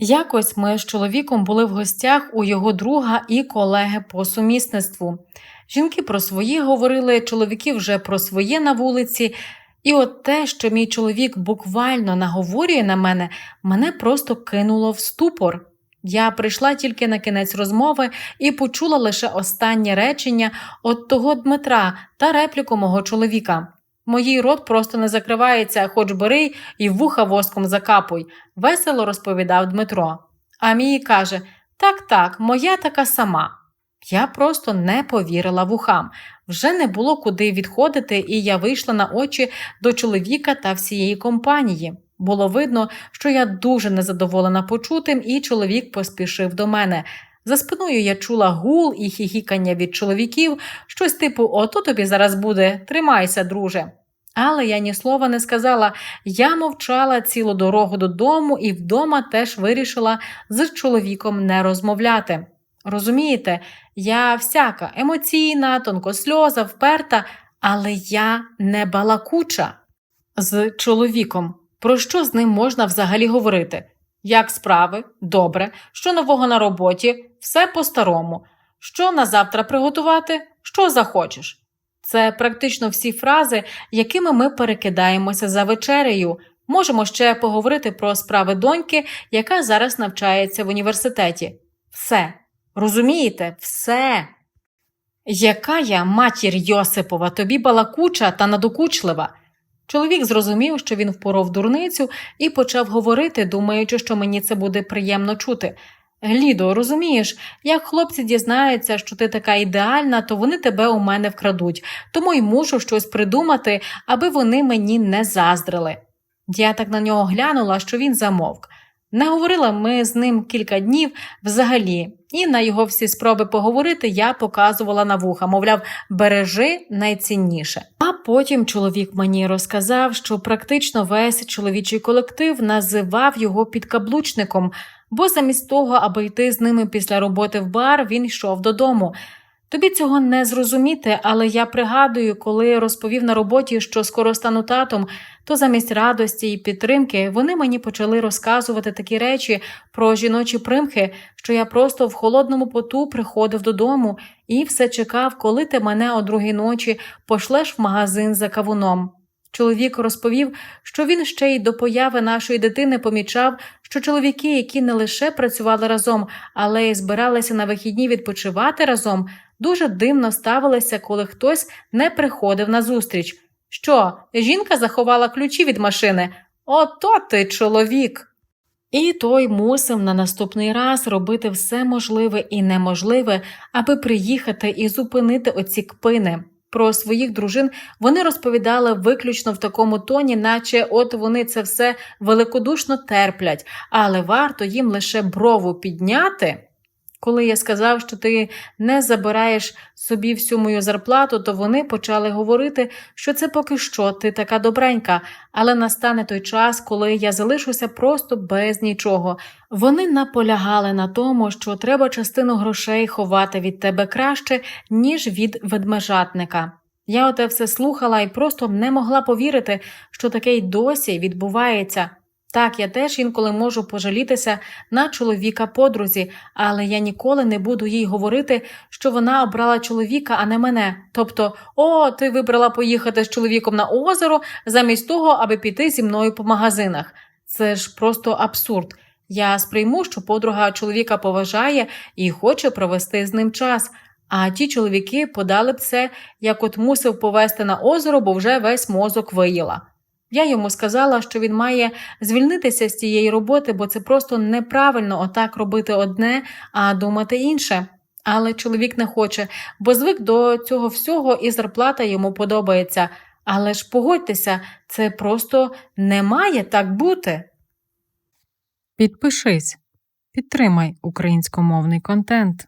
Якось ми з чоловіком були в гостях у його друга і колеги по сумісництву. Жінки про свої говорили, чоловіки вже про своє на вулиці. І от те, що мій чоловік буквально наговорює на мене, мене просто кинуло в ступор. Я прийшла тільки на кінець розмови і почула лише останнє речення от того Дмитра та репліку мого чоловіка. Моїй рот просто не закривається, хоч бери і вуха воском закапуй, весело розповідав Дмитро. А мій каже: Так, так, моя така сама. Я просто не повірила вухам. Вже не було куди відходити, і я вийшла на очі до чоловіка та всієї компанії. Було видно, що я дуже незадоволена почутим, і чоловік поспішив до мене. За спиною я чула гул і хіхікання від чоловіків, щось типу Ото тобі зараз буде, тримайся, друже. Але я ні слова не сказала. Я мовчала цілу дорогу додому і вдома теж вирішила з чоловіком не розмовляти. Розумієте, я всяка емоційна, тонкосльоза, вперта, але я не балакуча. З чоловіком. Про що з ним можна взагалі говорити? Як справи? Добре. Що нового на роботі? Все по-старому. Що на завтра приготувати? Що захочеш? Це практично всі фрази, якими ми перекидаємося за вечерею. Можемо ще поговорити про справи доньки, яка зараз навчається в університеті. Все. Розумієте, все. Яка я матір Йосипова, тобі балакуча та надокучлива. Чоловік зрозумів, що він впоров дурницю, і почав говорити, думаючи, що мені це буде приємно чути. Глідо, розумієш, як хлопці дізнаються, що ти така ідеальна, то вони тебе у мене вкрадуть, тому й мушу щось придумати, аби вони мені не заздрили. Я так на нього глянула, що він замовк. Не говорила ми з ним кілька днів взагалі, і на його всі спроби поговорити я показувала на вуха, мовляв, бережи найцінніше. А потім чоловік мені розказав, що практично весь чоловічий колектив називав його підкаблучником, бо замість того, аби йти з ними після роботи в бар, він йшов додому. Тобі цього не зрозуміти, але я пригадую, коли розповів на роботі, що скоро стану татом, то замість радості і підтримки вони мені почали розказувати такі речі про жіночі примхи, що я просто в холодному поту приходив додому і все чекав, коли ти мене о другій ночі пошлеш в магазин за кавуном. Чоловік розповів, що він ще й до появи нашої дитини помічав, що чоловіки, які не лише працювали разом, але й збиралися на вихідні відпочивати разом, дуже дивно ставилися, коли хтось не приходив на зустріч. Що, жінка заховала ключі від машини? Ото ти чоловік. І той мусив на наступний раз робити все можливе і неможливе, аби приїхати і зупинити оці кпини. Про своїх дружин вони розповідали виключно в такому тоні, наче от вони це все великодушно терплять, але варто їм лише брову підняти. Коли я сказав, що ти не забираєш собі всю мою зарплату, то вони почали говорити, що це поки що ти така добренька, але настане той час, коли я залишуся просто без нічого. Вони наполягали на тому, що треба частину грошей ховати від тебе краще, ніж від ведмежатника. Я оте все слухала і просто не могла повірити, що таке й досі відбувається. Так, я теж інколи можу пожалітися на чоловіка подрузі, але я ніколи не буду їй говорити, що вона обрала чоловіка, а не мене. Тобто, о, ти вибрала поїхати з чоловіком на озеро замість того, аби піти зі мною по магазинах. Це ж просто абсурд. Я сприйму, що подруга чоловіка поважає і хоче провести з ним час. А ті чоловіки подали б це, як от мусив повести на озеро, бо вже весь мозок виїла. Я йому сказала, що він має звільнитися з цієї роботи, бо це просто неправильно отак робити одне, а думати інше. Але чоловік не хоче, бо звик до цього всього і зарплата йому подобається. Але ж погодьтеся, це просто не має так бути. Підпишись, підтримай українськомовний контент.